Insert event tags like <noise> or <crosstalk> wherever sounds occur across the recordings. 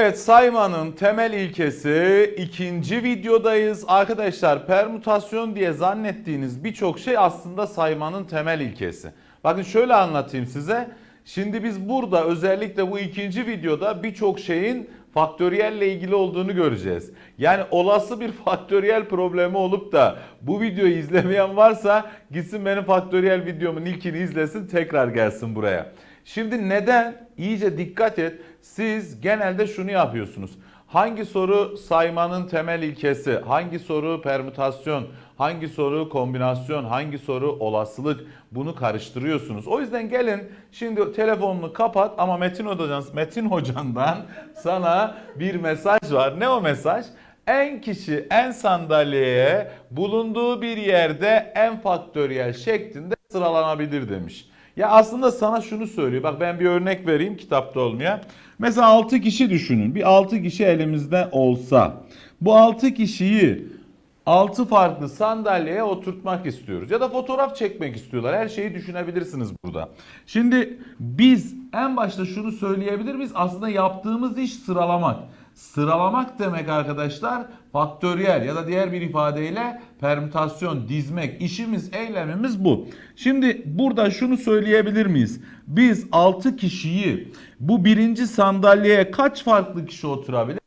Evet saymanın temel ilkesi ikinci videodayız. Arkadaşlar permütasyon diye zannettiğiniz birçok şey aslında saymanın temel ilkesi. Bakın şöyle anlatayım size. Şimdi biz burada özellikle bu ikinci videoda birçok şeyin faktöriyelle ilgili olduğunu göreceğiz. Yani olası bir faktöriyel problemi olup da bu videoyu izlemeyen varsa gitsin benim faktöriyel videomun ilkini izlesin tekrar gelsin buraya. Şimdi neden? İyice dikkat et. Siz genelde şunu yapıyorsunuz. Hangi soru saymanın temel ilkesi, hangi soru permütasyon, hangi soru kombinasyon, hangi soru olasılık bunu karıştırıyorsunuz. O yüzden gelin şimdi telefonunu kapat ama Metin Hocadan, Metin Hocandan sana bir mesaj var. Ne o mesaj? En kişi en sandalyeye bulunduğu bir yerde en faktöriyel şeklinde sıralanabilir demiş. Ya aslında sana şunu söylüyor. Bak ben bir örnek vereyim kitapta olmayan. Mesela 6 kişi düşünün. Bir 6 kişi elimizde olsa. Bu 6 kişiyi 6 farklı sandalyeye oturtmak istiyoruz. Ya da fotoğraf çekmek istiyorlar. Her şeyi düşünebilirsiniz burada. Şimdi biz en başta şunu söyleyebilir miyiz? Aslında yaptığımız iş sıralamak. Sıralamak demek arkadaşlar faktöriyel ya da diğer bir ifadeyle permütasyon, dizmek. İşimiz, eylemimiz bu. Şimdi burada şunu söyleyebilir miyiz? Biz 6 kişiyi bu birinci sandalyeye kaç farklı kişi oturabilir?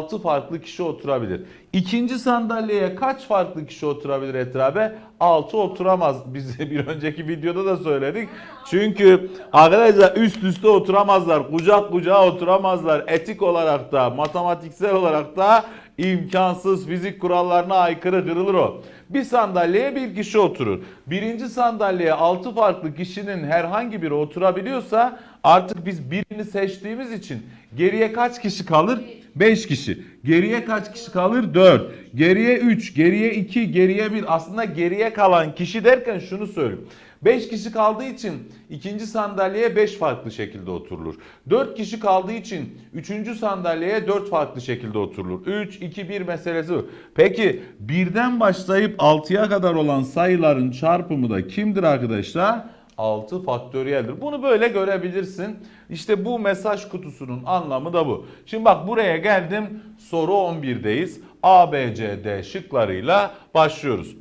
6 farklı kişi oturabilir. İkinci sandalyeye kaç farklı kişi oturabilir etrabe? 6 oturamaz. <laughs> Biz bir önceki videoda da söyledik. Çünkü arkadaşlar üst üste oturamazlar. Kucak kucağa oturamazlar. Etik olarak da, matematiksel olarak da imkansız. Fizik kurallarına aykırı kırılır o. Bir sandalyeye bir kişi oturur. Birinci sandalyeye 6 farklı kişinin herhangi biri oturabiliyorsa artık biz birini seçtiğimiz için geriye kaç kişi kalır? 5 kişi. Geriye kaç kişi kalır? 4. Geriye 3, geriye 2, geriye 1. Aslında geriye kalan kişi derken şunu söyleyeyim. 5 kişi kaldığı için ikinci sandalyeye 5 farklı şekilde oturulur. 4 kişi kaldığı için üçüncü sandalyeye 4 farklı şekilde oturulur. 3, 2, 1 meselesi bu. Peki birden başlayıp 6'ya kadar olan sayıların çarpımı da kimdir arkadaşlar? 6 faktöriyeldir. Bunu böyle görebilirsin. İşte bu mesaj kutusunun anlamı da bu. Şimdi bak buraya geldim. Soru 11'deyiz. A, B, C, D şıklarıyla başlıyoruz.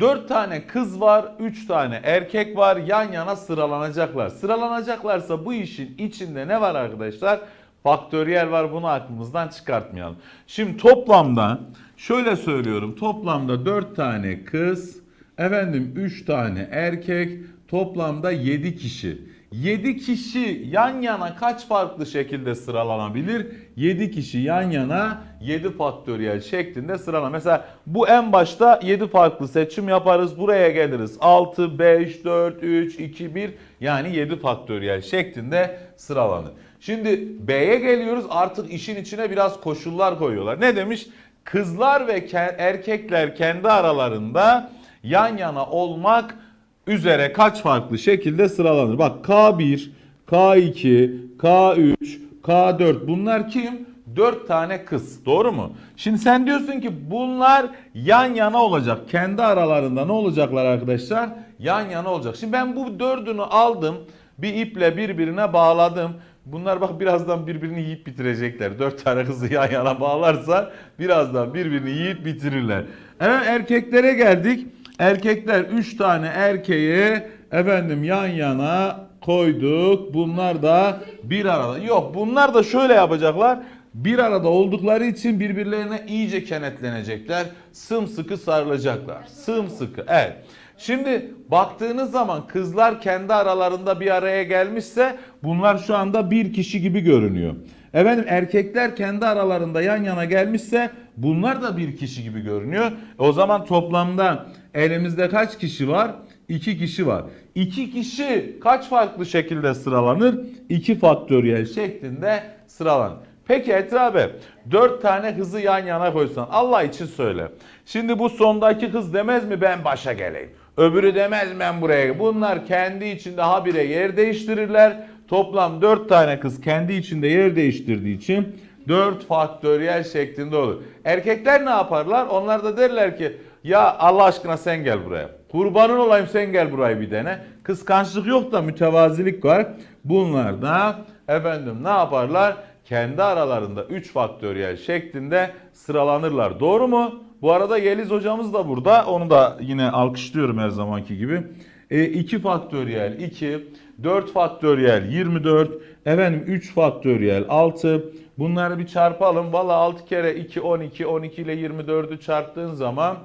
4 tane kız var, 3 tane erkek var. Yan yana sıralanacaklar. Sıralanacaklarsa bu işin içinde ne var arkadaşlar? Faktöriyel var. Bunu aklımızdan çıkartmayalım. Şimdi toplamda şöyle söylüyorum. Toplamda 4 tane kız, efendim 3 tane erkek, toplamda 7 kişi. 7 kişi yan yana kaç farklı şekilde sıralanabilir? 7 kişi yan yana 7 faktöriyel şeklinde sıralan. Mesela bu en başta 7 farklı seçim yaparız. Buraya geliriz. 6, 5, 4, 3, 2, 1 yani 7 faktöriyel şeklinde sıralanır. Şimdi B'ye geliyoruz. Artık işin içine biraz koşullar koyuyorlar. Ne demiş? Kızlar ve ke- erkekler kendi aralarında yan yana olmak üzere kaç farklı şekilde sıralanır? Bak K1, K2, K3, K4 bunlar kim? 4 tane kız. Doğru mu? Şimdi sen diyorsun ki bunlar yan yana olacak. Kendi aralarında ne olacaklar arkadaşlar? Yan yana olacak. Şimdi ben bu dördünü aldım. Bir iple birbirine bağladım. Bunlar bak birazdan birbirini yiyip bitirecekler. Dört tane kızı yan yana bağlarsa birazdan birbirini yiyip bitirirler. Evet erkeklere geldik. Erkekler 3 tane erkeği efendim yan yana koyduk. Bunlar da bir arada. Yok bunlar da şöyle yapacaklar. Bir arada oldukları için birbirlerine iyice kenetlenecekler. Sımsıkı sarılacaklar. Sımsıkı. Evet. Şimdi baktığınız zaman kızlar kendi aralarında bir araya gelmişse bunlar şu anda bir kişi gibi görünüyor. Efendim erkekler kendi aralarında yan yana gelmişse bunlar da bir kişi gibi görünüyor. O zaman toplamda elimizde kaç kişi var? İki kişi var. İki kişi kaç farklı şekilde sıralanır? İki faktöriyel şeklinde sıralanır. Peki Etrabe 4 tane kızı yan yana koysan Allah için söyle. Şimdi bu sondaki kız demez mi ben başa geleyim? Öbürü demez mi ben buraya? Bunlar kendi içinde habire yer değiştirirler. Toplam 4 tane kız kendi içinde yer değiştirdiği için 4 faktöriyel şeklinde olur. Erkekler ne yaparlar? Onlar da derler ki ya Allah aşkına sen gel buraya. Kurbanın olayım sen gel buraya bir dene. Kıskançlık yok da mütevazilik var. Bunlar da efendim ne yaparlar? kendi aralarında 3 faktöriyel şeklinde sıralanırlar. Doğru mu? Bu arada Yeliz hocamız da burada. Onu da yine alkışlıyorum her zamanki gibi. E, 2 faktöriyel 2, 4 faktöriyel 24, efendim 3 faktöriyel 6. Bunları bir çarpalım. Valla 6 kere 2 12, 12 ile 24'ü çarptığın zaman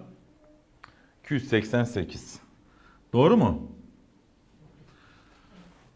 288. Doğru mu?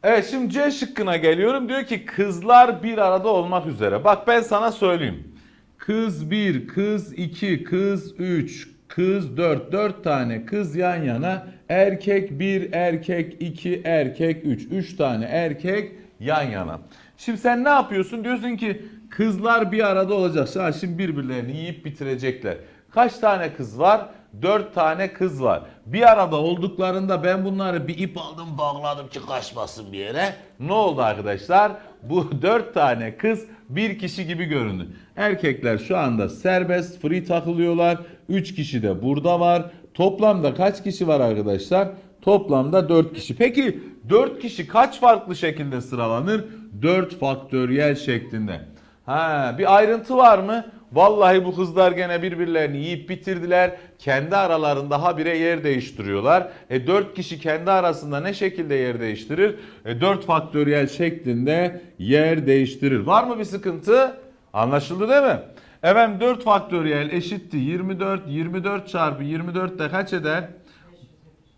Evet şimdi C şıkkına geliyorum. Diyor ki kızlar bir arada olmak üzere. Bak ben sana söyleyeyim. Kız 1, kız 2, kız 3, kız 4. 4 tane kız yan yana. Erkek 1, erkek 2, erkek 3. 3 tane erkek yan yana. Şimdi sen ne yapıyorsun? Diyorsun ki kızlar bir arada olacak. Ha, Şimdi birbirlerini yiyip bitirecekler. Kaç tane kız var? 4 tane kız var. Bir arada olduklarında ben bunları bir ip aldım bağladım ki kaçmasın bir yere. Ne oldu arkadaşlar? Bu <laughs> 4 tane kız bir kişi gibi göründü. Erkekler şu anda serbest, free takılıyorlar. 3 kişi de burada var. Toplamda kaç kişi var arkadaşlar? Toplamda 4 kişi. Peki 4 kişi kaç farklı şekilde sıralanır? 4 faktöriyel şeklinde. Ha, bir ayrıntı var mı? Vallahi bu kızlar gene birbirlerini yiyip bitirdiler. Kendi aralarında habire yer değiştiriyorlar. E 4 kişi kendi arasında ne şekilde yer değiştirir? E 4 faktöriyel şeklinde yer değiştirir. Var mı bir sıkıntı? Anlaşıldı değil mi? Efendim 4 faktöriyel eşitti 24. 24 çarpı 24 de kaç eder?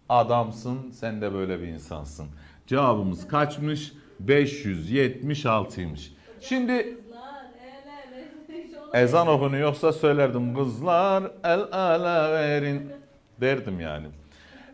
Adamsın sen de böyle bir insansın. Cevabımız kaçmış? 576'ymış. Şimdi Kızlar, el ele, iş olur. Ezan okunuyorsa söylerdim kızlar el ele verin derdim yani.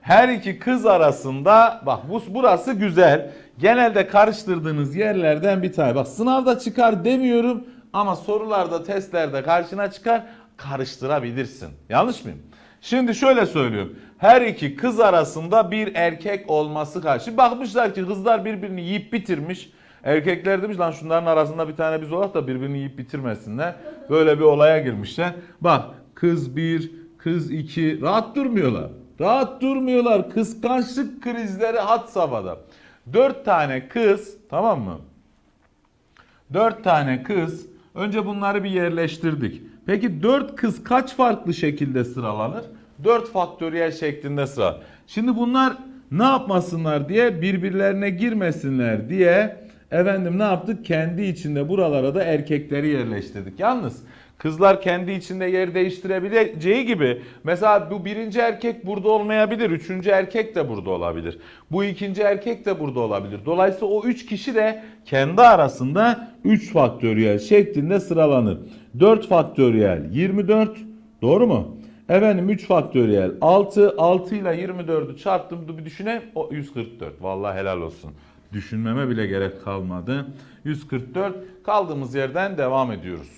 Her iki kız arasında bak bu burası güzel. Genelde karıştırdığınız yerlerden bir tane. Bak sınavda çıkar demiyorum ama sorularda, testlerde karşına çıkar karıştırabilirsin. Yanlış mıyım? Şimdi şöyle söylüyorum. Her iki kız arasında bir erkek olması karşı. Bakmışlar ki kızlar birbirini yiyip bitirmiş. Erkekler demiş lan şunların arasında bir tane biz olarak da birbirini yiyip bitirmesinler. Böyle bir olaya girmişler. Bak kız bir, kız iki rahat durmuyorlar. Rahat durmuyorlar. Kıskançlık krizleri had safhada. Dört tane kız tamam mı? Dört tane kız. Önce bunları bir yerleştirdik. Peki dört kız kaç farklı şekilde sıralanır? Dört faktöriyel şeklinde sıra. Şimdi bunlar ne yapmasınlar diye birbirlerine girmesinler diye efendim ne yaptık? Kendi içinde buralara da erkekleri yerleştirdik. Yalnız kızlar kendi içinde yer değiştirebileceği gibi mesela bu birinci erkek burada olmayabilir. Üçüncü erkek de burada olabilir. Bu ikinci erkek de burada olabilir. Dolayısıyla o üç kişi de kendi arasında 3 faktöriyel şeklinde sıralanır. 4 faktöriyel 24 doğru mu? Efendim 3 faktöriyel 6 6 ile 24'ü çarptım bir düşüneyim o 144 vallahi helal olsun. Düşünmeme bile gerek kalmadı. 144 kaldığımız yerden devam ediyoruz.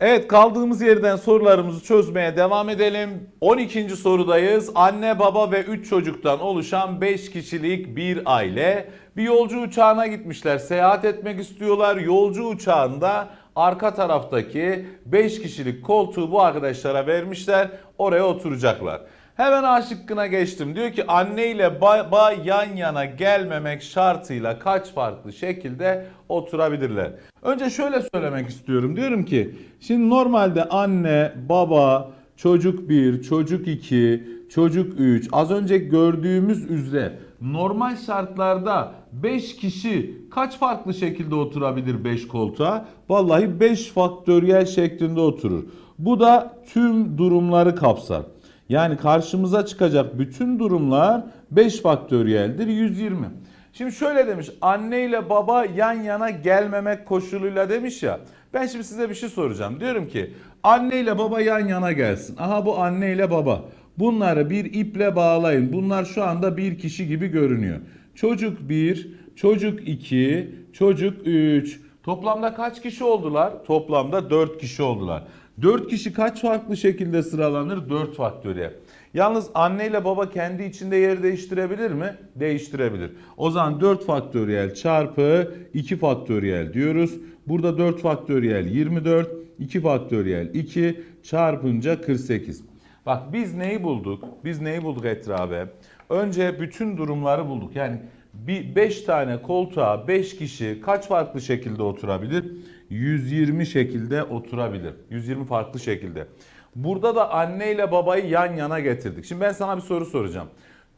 Evet kaldığımız yerden sorularımızı çözmeye devam edelim. 12. sorudayız. Anne baba ve 3 çocuktan oluşan 5 kişilik bir aile bir yolcu uçağına gitmişler. Seyahat etmek istiyorlar. Yolcu uçağında arka taraftaki 5 kişilik koltuğu bu arkadaşlara vermişler. Oraya oturacaklar. Hemen A şıkkına geçtim. Diyor ki anne ile baba yan yana gelmemek şartıyla kaç farklı şekilde oturabilirler. Önce şöyle söylemek istiyorum. Diyorum ki şimdi normalde anne, baba, çocuk 1, çocuk 2, çocuk 3 az önce gördüğümüz üzere normal şartlarda 5 kişi kaç farklı şekilde oturabilir 5 koltuğa? Vallahi 5 faktöriyel şeklinde oturur. Bu da tüm durumları kapsar. Yani karşımıza çıkacak bütün durumlar 5 faktöriyeldir 120. Şimdi şöyle demiş anne ile baba yan yana gelmemek koşuluyla demiş ya. Ben şimdi size bir şey soracağım. Diyorum ki anne ile baba yan yana gelsin. Aha bu anne ile baba. Bunları bir iple bağlayın. Bunlar şu anda bir kişi gibi görünüyor. Çocuk 1, çocuk 2, çocuk 3. Toplamda kaç kişi oldular? Toplamda 4 kişi oldular. 4 kişi kaç farklı şekilde sıralanır? 4 faktöriyel. Yalnız anne ile baba kendi içinde yer değiştirebilir mi? Değiştirebilir. O zaman 4 faktöriyel çarpı 2 faktöriyel diyoruz. Burada 4 faktöriyel 24, 2 faktöriyel 2 çarpınca 48. Bak biz neyi bulduk? Biz neyi bulduk etrabe? Önce bütün durumları bulduk. Yani bir 5 tane koltuğa 5 kişi kaç farklı şekilde oturabilir? 120 şekilde oturabilir. 120 farklı şekilde. Burada da anne ile babayı yan yana getirdik. Şimdi ben sana bir soru soracağım.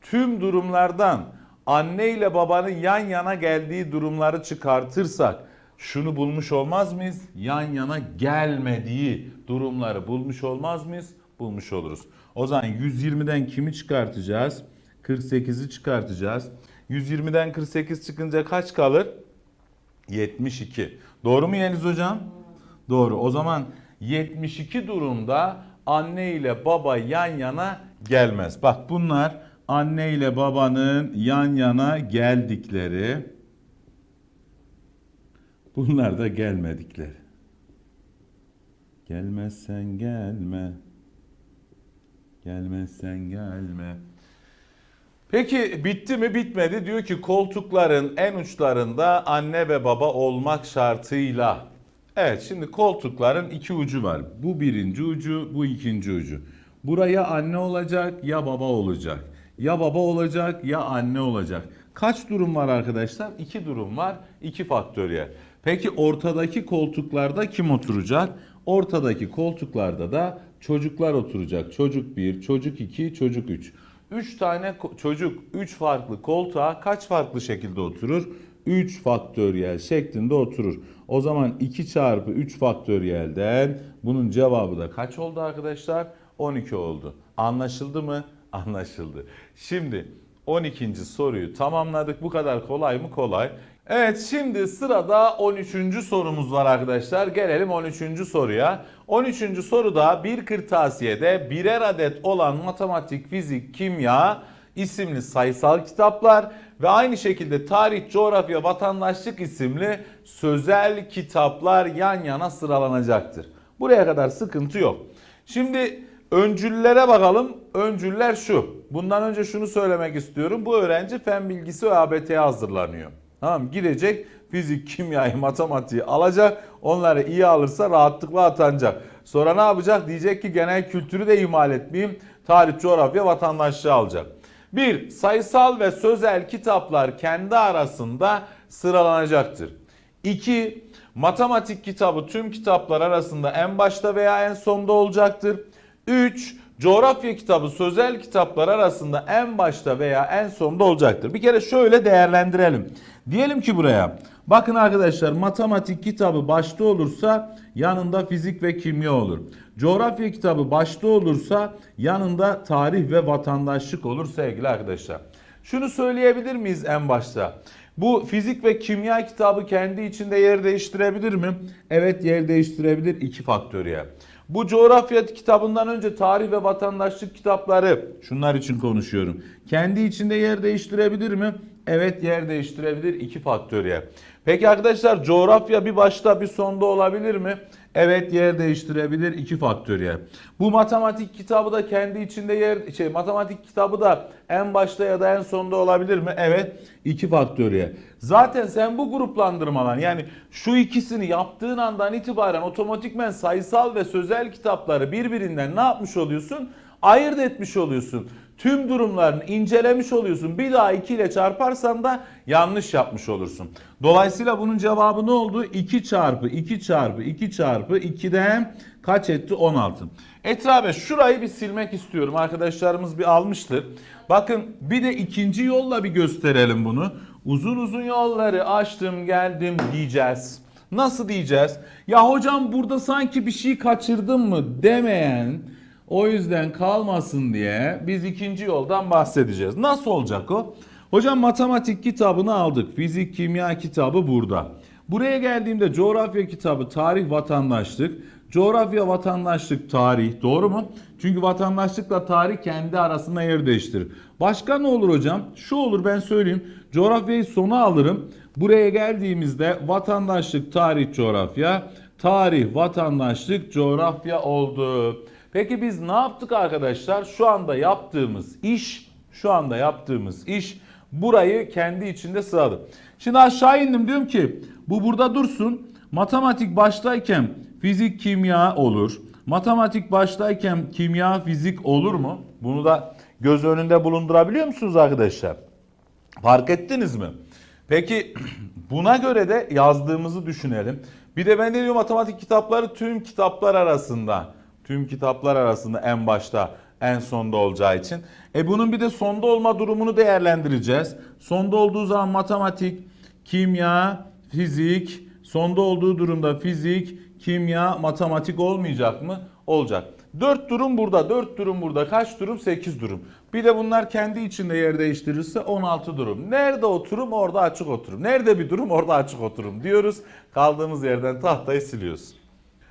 Tüm durumlardan anne ile babanın yan yana geldiği durumları çıkartırsak şunu bulmuş olmaz mıyız? Yan yana gelmediği durumları bulmuş olmaz mıyız? Bulmuş oluruz. O zaman 120'den kimi çıkartacağız? 48'i çıkartacağız. 120'den 48 çıkınca kaç kalır? 72. Doğru mu Yeniz hocam? Doğru. O zaman 72 durumda anne ile baba yan yana gelmez. Bak bunlar anne ile babanın yan yana geldikleri. Bunlar da gelmedikleri. Gelmezsen gelme. Gelmezsen gelme. Peki bitti mi bitmedi diyor ki koltukların en uçlarında anne ve baba olmak şartıyla. Evet şimdi koltukların iki ucu var. Bu birinci ucu bu ikinci ucu. Buraya anne olacak ya baba olacak. Ya baba olacak ya anne olacak. Kaç durum var arkadaşlar? İki durum var. iki faktöriyel. Peki ortadaki koltuklarda kim oturacak? Ortadaki koltuklarda da çocuklar oturacak. Çocuk 1, çocuk 2, çocuk 3. 3 tane çocuk 3 farklı koltuğa kaç farklı şekilde oturur? 3 faktöriyel şeklinde oturur. O zaman 2 çarpı 3 faktöriyelden bunun cevabı da kaç oldu arkadaşlar? 12 oldu. Anlaşıldı mı? <laughs> Anlaşıldı. Şimdi 12. soruyu tamamladık. Bu kadar kolay mı? Kolay. Evet şimdi sırada 13. sorumuz var arkadaşlar. Gelelim 13. soruya. 13. soruda bir kırtasiyede birer adet olan matematik, fizik, kimya isimli sayısal kitaplar ve aynı şekilde tarih, coğrafya, vatandaşlık isimli sözel kitaplar yan yana sıralanacaktır. Buraya kadar sıkıntı yok. Şimdi öncüllere bakalım. Öncüller şu. Bundan önce şunu söylemek istiyorum. Bu öğrenci fen bilgisi ve ABT'ye hazırlanıyor. Tamam gidecek fizik, kimyayı, matematiği alacak. Onları iyi alırsa rahatlıkla atanacak. Sonra ne yapacak? Diyecek ki genel kültürü de ihmal etmeyeyim. Tarih, coğrafya, vatandaşlığı alacak. Bir, sayısal ve sözel kitaplar kendi arasında sıralanacaktır. 2. Matematik kitabı tüm kitaplar arasında en başta veya en sonda olacaktır. 3. Coğrafya kitabı sözel kitaplar arasında en başta veya en sonda olacaktır. Bir kere şöyle değerlendirelim. Diyelim ki buraya bakın arkadaşlar matematik kitabı başta olursa yanında fizik ve kimya olur. Coğrafya kitabı başta olursa yanında tarih ve vatandaşlık olur sevgili arkadaşlar. Şunu söyleyebilir miyiz en başta? Bu fizik ve kimya kitabı kendi içinde yer değiştirebilir mi? Evet yer değiştirebilir iki faktöriyel. Bu coğrafya kitabından önce tarih ve vatandaşlık kitapları şunlar için konuşuyorum. Kendi içinde yer değiştirebilir mi? Evet yer değiştirebilir iki faktöriyel. Peki arkadaşlar coğrafya bir başta bir sonda olabilir mi? Evet yer değiştirebilir iki faktöriyel. Bu matematik kitabı da kendi içinde yer şey matematik kitabı da en başta ya da en sonda olabilir mi? Evet iki faktöriyel. Zaten sen bu gruplandırmalar yani şu ikisini yaptığın andan itibaren otomatikmen sayısal ve sözel kitapları birbirinden ne yapmış oluyorsun? Ayırt etmiş oluyorsun. Tüm durumlarını incelemiş oluyorsun. Bir daha 2 ile çarparsan da yanlış yapmış olursun. Dolayısıyla bunun cevabı ne oldu? 2 çarpı 2 çarpı 2 çarpı 2'den kaç etti? 16. Etrabe şurayı bir silmek istiyorum. Arkadaşlarımız bir almıştır. Bakın bir de ikinci yolla bir gösterelim bunu. Uzun uzun yolları açtım geldim diyeceğiz. Nasıl diyeceğiz? Ya hocam burada sanki bir şey kaçırdım mı demeyen o yüzden kalmasın diye biz ikinci yoldan bahsedeceğiz. Nasıl olacak o? Hocam matematik kitabını aldık. Fizik, kimya kitabı burada. Buraya geldiğimde coğrafya kitabı, tarih, vatandaşlık. Coğrafya, vatandaşlık, tarih. Doğru mu? Çünkü vatandaşlıkla tarih kendi arasında yer değiştirir. Başka ne olur hocam? Şu olur ben söyleyeyim. Coğrafyayı sona alırım. Buraya geldiğimizde vatandaşlık, tarih, coğrafya. Tarih, vatandaşlık, coğrafya oldu. Peki biz ne yaptık arkadaşlar? Şu anda yaptığımız iş, şu anda yaptığımız iş burayı kendi içinde sıraladı. Şimdi aşağı indim diyorum ki bu burada dursun. Matematik baştayken fizik, kimya olur. Matematik baştayken kimya, fizik olur mu? Bunu da göz önünde bulundurabiliyor musunuz arkadaşlar? Fark ettiniz mi? Peki <clears throat> buna göre de yazdığımızı düşünelim. Bir de ben ne diyorum matematik kitapları tüm kitaplar arasında. Tüm kitaplar arasında en başta en sonda olacağı için. E bunun bir de sonda olma durumunu değerlendireceğiz. Sonda olduğu zaman matematik, kimya, fizik, sonda olduğu durumda fizik, kimya, matematik olmayacak mı? Olacak. 4 durum burada, 4 durum burada. Kaç durum? 8 durum. Bir de bunlar kendi içinde yer değiştirirse 16 durum. Nerede oturum? Orada açık oturum. Nerede bir durum? Orada açık oturum diyoruz. Kaldığımız yerden tahtayı siliyoruz.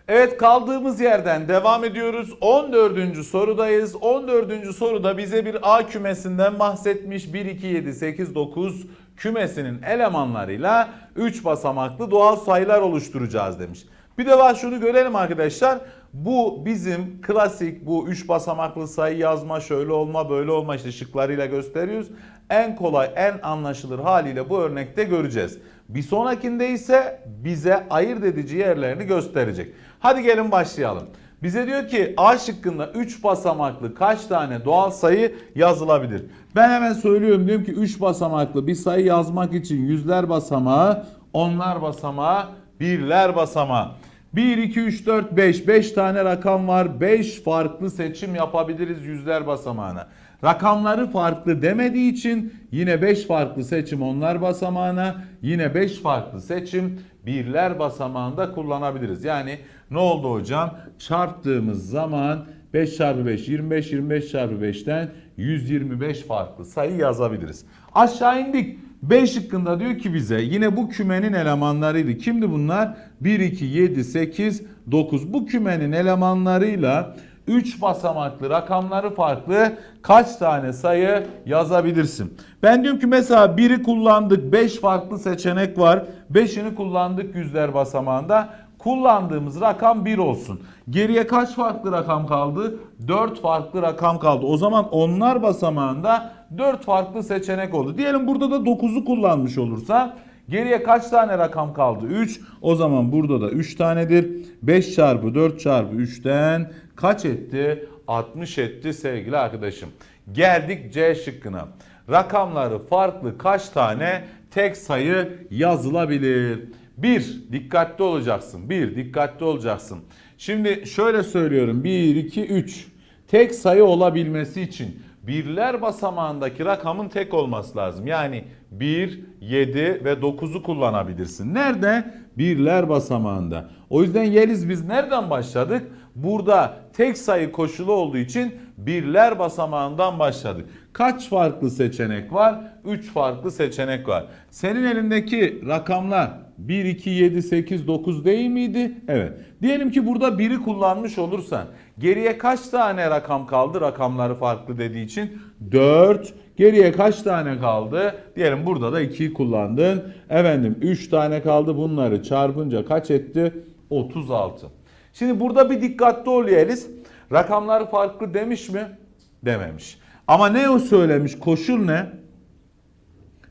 Evet kaldığımız yerden devam ediyoruz. 14. sorudayız. 14. soruda bize bir A kümesinden bahsetmiş. 1, 2, 7, 8, 9 kümesinin elemanlarıyla 3 basamaklı doğal sayılar oluşturacağız demiş. Bir de var şunu görelim arkadaşlar. Bu bizim klasik bu 3 basamaklı sayı yazma şöyle olma böyle olma işte şıklarıyla gösteriyoruz. En kolay en anlaşılır haliyle bu örnekte göreceğiz. Bir sonrakinde ise bize ayırt edici yerlerini gösterecek. Hadi gelin başlayalım. Bize diyor ki A şıkkında 3 basamaklı kaç tane doğal sayı yazılabilir? Ben hemen söylüyorum diyorum ki 3 basamaklı bir sayı yazmak için yüzler basamağı, onlar basamağı, birler basamağı. 1, 2, 3, 4, 5. 5 tane rakam var. 5 farklı seçim yapabiliriz yüzler basamağına. Rakamları farklı demediği için yine 5 farklı seçim onlar basamağına, yine 5 farklı seçim birler basamağında kullanabiliriz. Yani ne oldu hocam? Çarptığımız zaman 5 çarpı 5 25 25 çarpı 5'ten 125 farklı sayı yazabiliriz. Aşağı indik. B şıkkında diyor ki bize yine bu kümenin elemanlarıydı. Kimdi bunlar? 1, 2, 7, 8, 9. Bu kümenin elemanlarıyla 3 basamaklı rakamları farklı kaç tane sayı yazabilirsin? Ben diyorum ki mesela 1'i kullandık 5 farklı seçenek var. 5'ini kullandık yüzler basamağında. Kullandığımız rakam 1 olsun. Geriye kaç farklı rakam kaldı? 4 farklı rakam kaldı. O zaman onlar basamağında 4 farklı seçenek oldu. Diyelim burada da 9'u kullanmış olursa geriye kaç tane rakam kaldı? 3. O zaman burada da 3 tanedir. 5 çarpı 4 çarpı 3'ten kaç etti? 60 etti sevgili arkadaşım. Geldik C şıkkına. Rakamları farklı kaç tane tek sayı yazılabilir? 1. Dikkatli olacaksın. 1. Dikkatli olacaksın. Şimdi şöyle söylüyorum. 1, 2, 3. Tek sayı olabilmesi için birler basamağındaki rakamın tek olması lazım. Yani 1, 7 ve 9'u kullanabilirsin. Nerede? Birler basamağında. O yüzden Yeliz biz nereden başladık? Burada tek sayı koşulu olduğu için birler basamağından başladık. Kaç farklı seçenek var? 3 farklı seçenek var. Senin elindeki rakamlar 1, 2, 7, 8, 9 değil miydi? Evet. Diyelim ki burada 1'i kullanmış olursan geriye kaç tane rakam kaldı? Rakamları farklı dediği için 4. Geriye kaç tane kaldı? Diyelim burada da 2'yi kullandın. Efendim 3 tane kaldı. Bunları çarpınca kaç etti? 36. Şimdi burada bir dikkatli ol Yeliz. Rakamları farklı demiş mi? Dememiş. Ama ne o söylemiş? Koşul ne?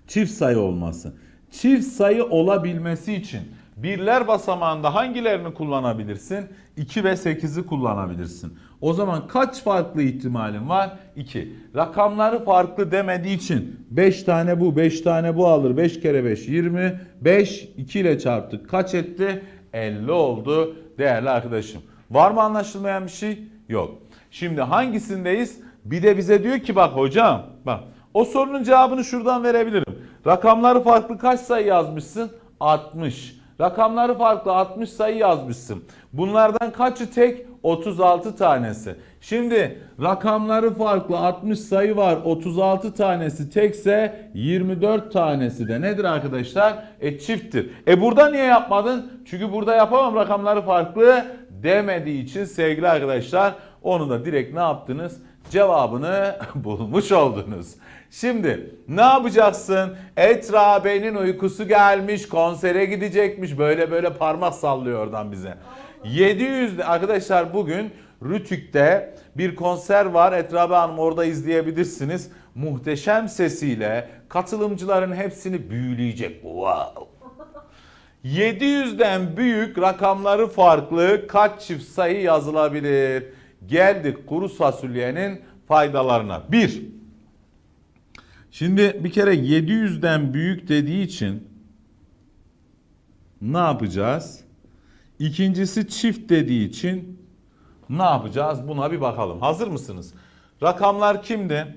Çift sayı olması. Çift sayı olabilmesi için birler basamağında hangilerini kullanabilirsin? 2 ve 8'i kullanabilirsin. O zaman kaç farklı ihtimalin var? 2. Rakamları farklı demediği için 5 tane bu, 5 tane bu alır. 5 kere 5 20. 5 2 ile çarptık. Kaç etti? 50 oldu değerli arkadaşım. Var mı anlaşılmayan bir şey? Yok. Şimdi hangisindeyiz? Bir de bize diyor ki bak hocam bak o sorunun cevabını şuradan verebilirim. Rakamları farklı kaç sayı yazmışsın? 60. Rakamları farklı 60 sayı yazmışsın. Bunlardan kaçı tek? 36 tanesi. Şimdi rakamları farklı 60 sayı var. 36 tanesi tekse 24 tanesi de nedir arkadaşlar? E çifttir. E burada niye yapmadın? Çünkü burada yapamam rakamları farklı demediği için sevgili arkadaşlar onu da direkt ne yaptınız? Cevabını <laughs> bulmuş oldunuz. Şimdi ne yapacaksın? Etrabe'nin uykusu gelmiş, konsere gidecekmiş. Böyle böyle parmak sallıyor oradan bize. 700 arkadaşlar bugün Rütük'te bir konser var. Etrabe Hanım orada izleyebilirsiniz. Muhteşem sesiyle katılımcıların hepsini büyüleyecek. Wow. 700'den büyük rakamları farklı kaç çift sayı yazılabilir? Geldik kuru fasulyenin faydalarına. 1. Şimdi bir kere 700'den büyük dediği için ne yapacağız? İkincisi çift dediği için ne yapacağız? Buna bir bakalım. Hazır mısınız? Rakamlar kimdi?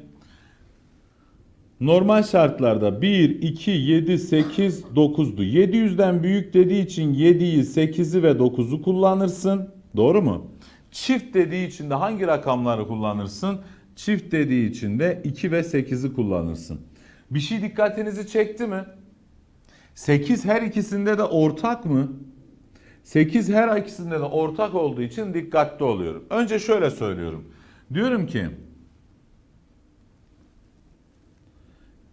Normal şartlarda 1, 2, 7, 8, 9'du. 700'den büyük dediği için 7'yi, 8'i ve 9'u kullanırsın. Doğru mu? Çift dediği için de hangi rakamları kullanırsın? Çift dediği için de 2 ve 8'i kullanırsın. Bir şey dikkatinizi çekti mi? 8 her ikisinde de ortak mı? 8 her ikisinde de ortak olduğu için dikkatli oluyorum. Önce şöyle söylüyorum. Diyorum ki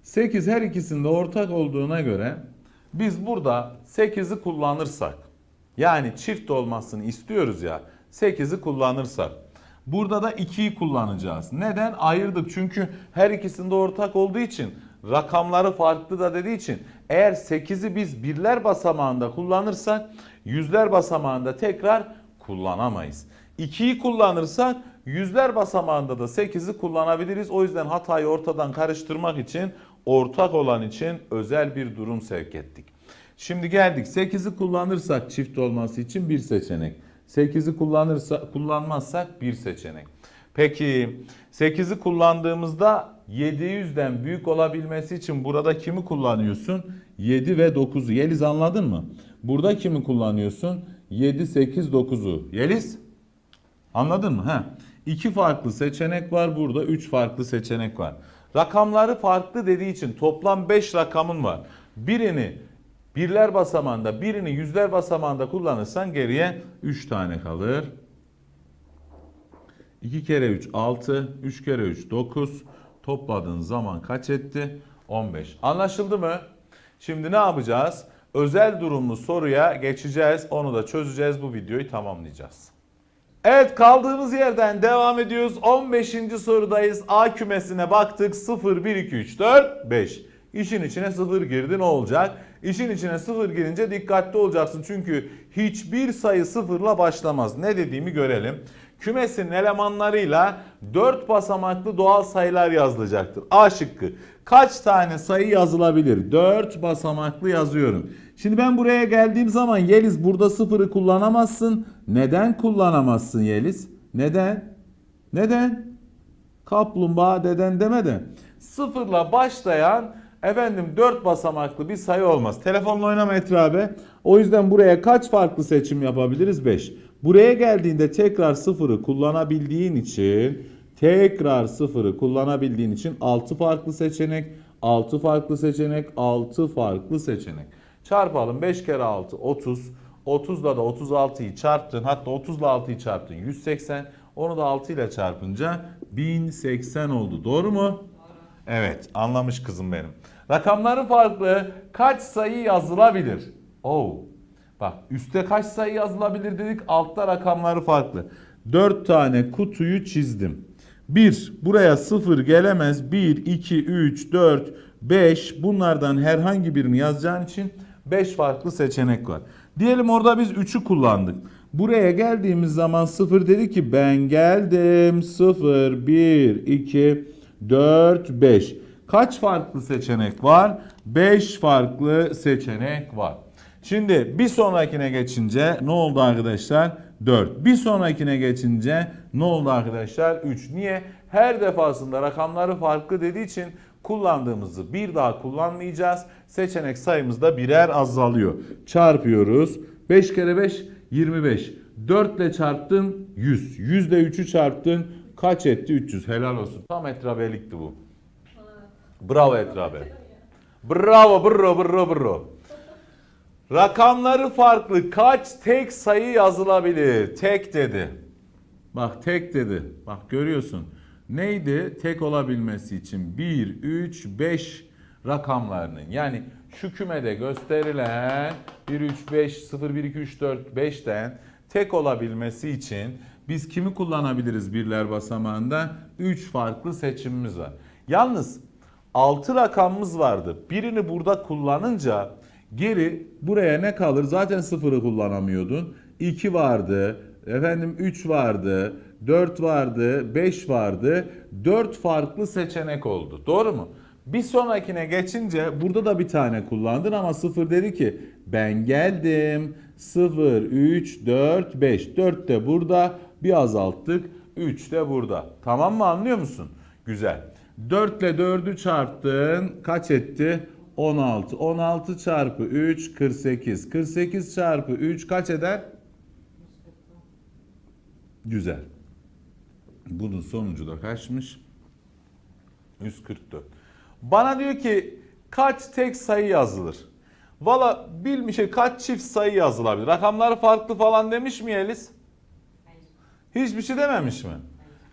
8 her ikisinde ortak olduğuna göre biz burada 8'i kullanırsak yani çift olmasını istiyoruz ya 8'i kullanırsak burada da 2'yi kullanacağız. Neden? Ayırdık çünkü her ikisinde ortak olduğu için rakamları farklı da dediği için eğer 8'i biz birler basamağında kullanırsak yüzler basamağında tekrar kullanamayız. 2'yi kullanırsak yüzler basamağında da 8'i kullanabiliriz. O yüzden hatayı ortadan karıştırmak için ortak olan için özel bir durum sevk ettik. Şimdi geldik 8'i kullanırsak çift olması için bir seçenek. 8'i kullanırsa kullanmazsak bir seçenek. Peki 8'i kullandığımızda 700'den büyük olabilmesi için burada kimi kullanıyorsun? 7 ve 9'u. Yeliz anladın mı? Burada kimi kullanıyorsun? 7, 8, 9'u. Yeliz? Anladın mı? Ha. İki farklı seçenek var burada. Üç farklı seçenek var. Rakamları farklı dediği için toplam 5 rakamın var. Birini birler basamağında, birini yüzler basamağında kullanırsan geriye 3 tane kalır. 2 kere 3 6, 3 kere 3 9. Topladığın zaman kaç etti? 15. Anlaşıldı mı? Şimdi ne yapacağız? Özel durumlu soruya geçeceğiz. Onu da çözeceğiz. Bu videoyu tamamlayacağız. Evet kaldığımız yerden devam ediyoruz. 15. sorudayız. A kümesine baktık. 0, 1, 2, 3, 4, 5. İşin içine 0 girdi ne olacak? İşin içine 0 girince dikkatli olacaksın. Çünkü hiçbir sayı sıfırla başlamaz. Ne dediğimi görelim. Kümesin elemanlarıyla 4 basamaklı doğal sayılar yazılacaktır. A şıkkı. Kaç tane sayı yazılabilir? 4 basamaklı yazıyorum. Şimdi ben buraya geldiğim zaman Yeliz burada sıfırı kullanamazsın. Neden kullanamazsın Yeliz? Neden? Neden? Kaplumbağa deden demeden. Sıfırla başlayan efendim 4 basamaklı bir sayı olmaz. Telefonla oynama Etrabe. O yüzden buraya kaç farklı seçim yapabiliriz? 5. Buraya geldiğinde tekrar sıfırı kullanabildiğin için tekrar sıfırı kullanabildiğin için 6 farklı seçenek, 6 farklı seçenek, 6 farklı seçenek. Çarpalım 5 kere 6 30. 30'la da 36'yı çarptın. Hatta 30'la 6'yı çarptın. 180. Onu da 6 ile çarpınca 1080 oldu. Doğru mu? Evet anlamış kızım benim. Rakamları farklı. Kaç sayı yazılabilir? Oo. Bak üstte kaç sayı yazılabilir dedik. Altta rakamları farklı. 4 tane kutuyu çizdim. 1. Buraya 0 gelemez. 1, 2, 3, 4, 5. Bunlardan herhangi birini yazacağın için 5 farklı seçenek var. Diyelim orada biz 3'ü kullandık. Buraya geldiğimiz zaman 0 dedi ki ben geldim. 0, 1, 2, 4, 5. Kaç farklı seçenek var? 5 farklı seçenek var. Şimdi bir sonrakine geçince ne oldu arkadaşlar? 4. Bir sonrakine geçince ne oldu arkadaşlar? 3. Niye? Her defasında rakamları farklı dediği için kullandığımızı bir daha kullanmayacağız. Seçenek sayımız da birer azalıyor. Çarpıyoruz. 5 kere 5 25. 4 ile çarptın 100. 100 ile 3'ü çarptın kaç etti? 300. Helal olsun. Tam etrabelikti bu. Bravo etrabe. Bravo bravo bravo bravo. Rakamları farklı. Kaç tek sayı yazılabilir? Tek dedi. Bak tek dedi. Bak görüyorsun. Neydi? Tek olabilmesi için 1, 3, 5 rakamlarının yani şu kümede gösterilen 1, 3, 5, 0, 1, 2, 3, 4, 5'ten tek olabilmesi için biz kimi kullanabiliriz birler basamağında? 3 farklı seçimimiz var. Yalnız 6 rakamımız vardı. Birini burada kullanınca geri buraya ne kalır? Zaten sıfırı kullanamıyordun. 2 vardı. Efendim 3 vardı. 4 vardı. 5 vardı. 4 farklı seçenek oldu. Doğru mu? Bir sonrakine geçince burada da bir tane kullandın ama 0 dedi ki ben geldim. 0, 3, 4, 5. 4 de burada. Bir azalttık. 3 de burada. Tamam mı anlıyor musun? Güzel. 4 ile 4'ü çarptın. Kaç etti? 16. 16 çarpı 3 48. 48 çarpı 3 kaç eder? Güzel. Bunun sonucu da kaçmış? 144. Bana diyor ki kaç tek sayı yazılır? Valla bilmiş kaç çift sayı yazılabilir? Rakamları farklı falan demiş mi Yeliz? Hiçbir şey dememiş mi?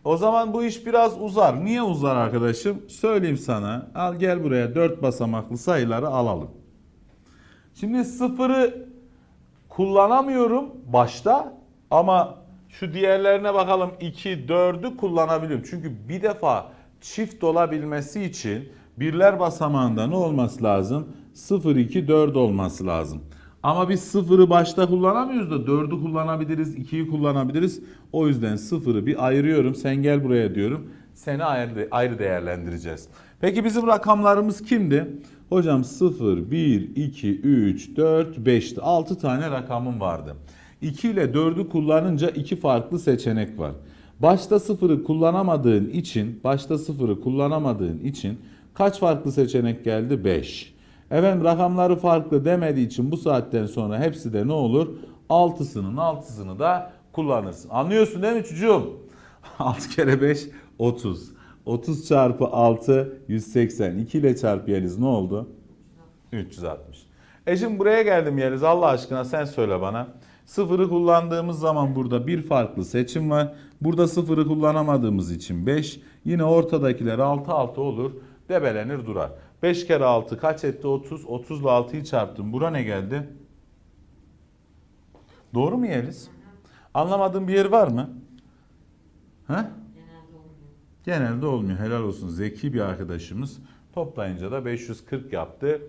O zaman bu iş biraz uzar. Niye uzar arkadaşım? Söyleyeyim sana. Al gel buraya dört basamaklı sayıları alalım. Şimdi sıfırı kullanamıyorum başta ama şu diğerlerine bakalım 2, 4'ü kullanabiliyorum. Çünkü bir defa çift olabilmesi için birler basamağında ne olması lazım? 0, 2, 4 olması lazım. Ama biz sıfırı başta kullanamıyoruz da 4'ü kullanabiliriz, 2'yi kullanabiliriz. O yüzden sıfırı bir ayırıyorum. Sen gel buraya diyorum. Seni ayrı, ayrı değerlendireceğiz. Peki bizim rakamlarımız kimdi? Hocam 0, 1, 2, 3, 4, 5'ti. 6 tane rakamım vardı. 2 ile 4'ü kullanınca iki farklı seçenek var. Başta 0'ı kullanamadığın için, başta 0'ı kullanamadığın için kaç farklı seçenek geldi? 5. Efendim rakamları farklı demediği için bu saatten sonra hepsi de ne olur? 6'sının 6'sını da kullanırsın. Anlıyorsun değil mi çocuğum? <laughs> 6 kere 5 30. 30 çarpı 6 180. 2 ile çarpı Yeliz ne oldu? 360. E şimdi buraya geldim Yeliz Allah aşkına sen söyle bana. Sıfırı kullandığımız zaman burada bir farklı seçim var. Burada sıfırı kullanamadığımız için 5. Yine ortadakiler 6 6 olur. Debelenir durar. 5 kere 6 kaç etti? 30. 30 ile 6'yı çarptım. Bura ne geldi? Doğru mu Yeliz? Anlamadığın bir yer var mı? He? Genelde olmuyor. Genelde olmuyor. Helal olsun. Zeki bir arkadaşımız. Toplayınca da 540 yaptı.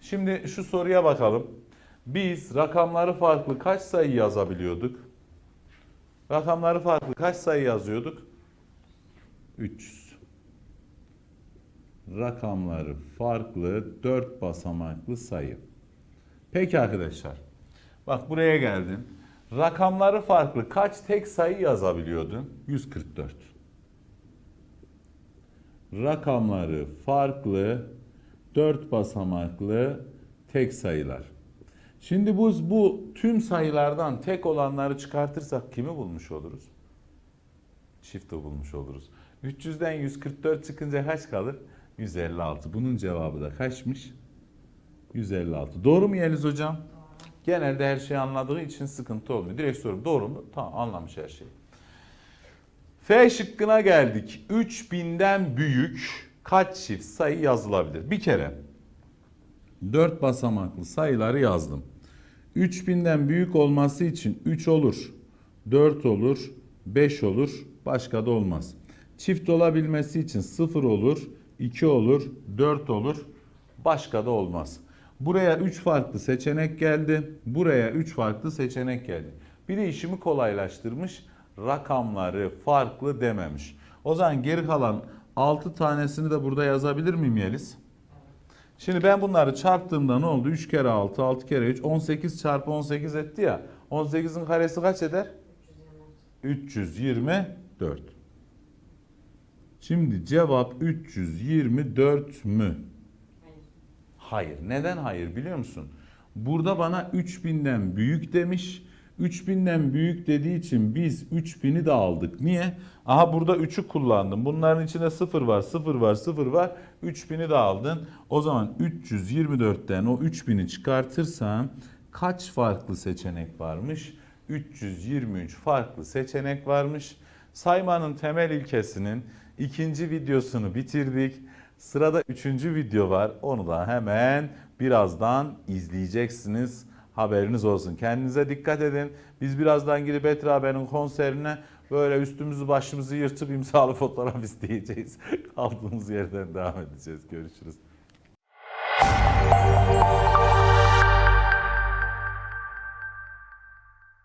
Şimdi şu soruya bakalım. Biz rakamları farklı kaç sayı yazabiliyorduk? Rakamları farklı kaç sayı yazıyorduk? 300. Rakamları farklı 4 basamaklı sayı. Peki arkadaşlar. Bak buraya geldim. Rakamları farklı kaç tek sayı yazabiliyordun? 144 rakamları farklı 4 basamaklı tek sayılar. Şimdi bu, bu tüm sayılardan tek olanları çıkartırsak kimi bulmuş oluruz? Çifti bulmuş oluruz. 300'den 144 çıkınca kaç kalır? 156. Bunun cevabı da kaçmış? 156. Doğru mu Yeliz hocam? Genelde her şeyi anladığı için sıkıntı olmuyor. Direkt sorum doğru mu? Tamam anlamış her şeyi. F şıkkına geldik. 3000'den büyük kaç çift sayı yazılabilir? Bir kere 4 basamaklı sayıları yazdım. 3000'den büyük olması için 3 olur, 4 olur, 5 olur, başka da olmaz. Çift olabilmesi için 0 olur, 2 olur, 4 olur, başka da olmaz. Buraya 3 farklı seçenek geldi. Buraya 3 farklı seçenek geldi. Bir de işimi kolaylaştırmış. Rakamları farklı dememiş. O zaman geri kalan 6 tanesini de burada yazabilir miyim Yeliz? Şimdi ben bunları çarptığımda ne oldu? 3 kere 6, 6 kere 3, 18 çarpı 18 etti ya. 18'in karesi kaç eder? 324. Şimdi cevap 324 mü? Hayır. Neden hayır biliyor musun? Burada bana 3000'den büyük demiş. 3000'den büyük dediği için biz 3000'i de aldık. Niye? Aha burada 3'ü kullandım. Bunların içinde 0 var, 0 var, 0 var. 3000'i de aldın. O zaman 324'ten o 3000'i çıkartırsam kaç farklı seçenek varmış? 323 farklı seçenek varmış. Saymanın temel ilkesinin ikinci videosunu bitirdik. Sırada üçüncü video var. Onu da hemen birazdan izleyeceksiniz. Haberiniz olsun. Kendinize dikkat edin. Biz birazdan girip Etraben'in konserine böyle üstümüzü başımızı yırtıp imzalı fotoğraf <laughs> isteyeceğiz. Kaldığımız yerden devam edeceğiz. Görüşürüz.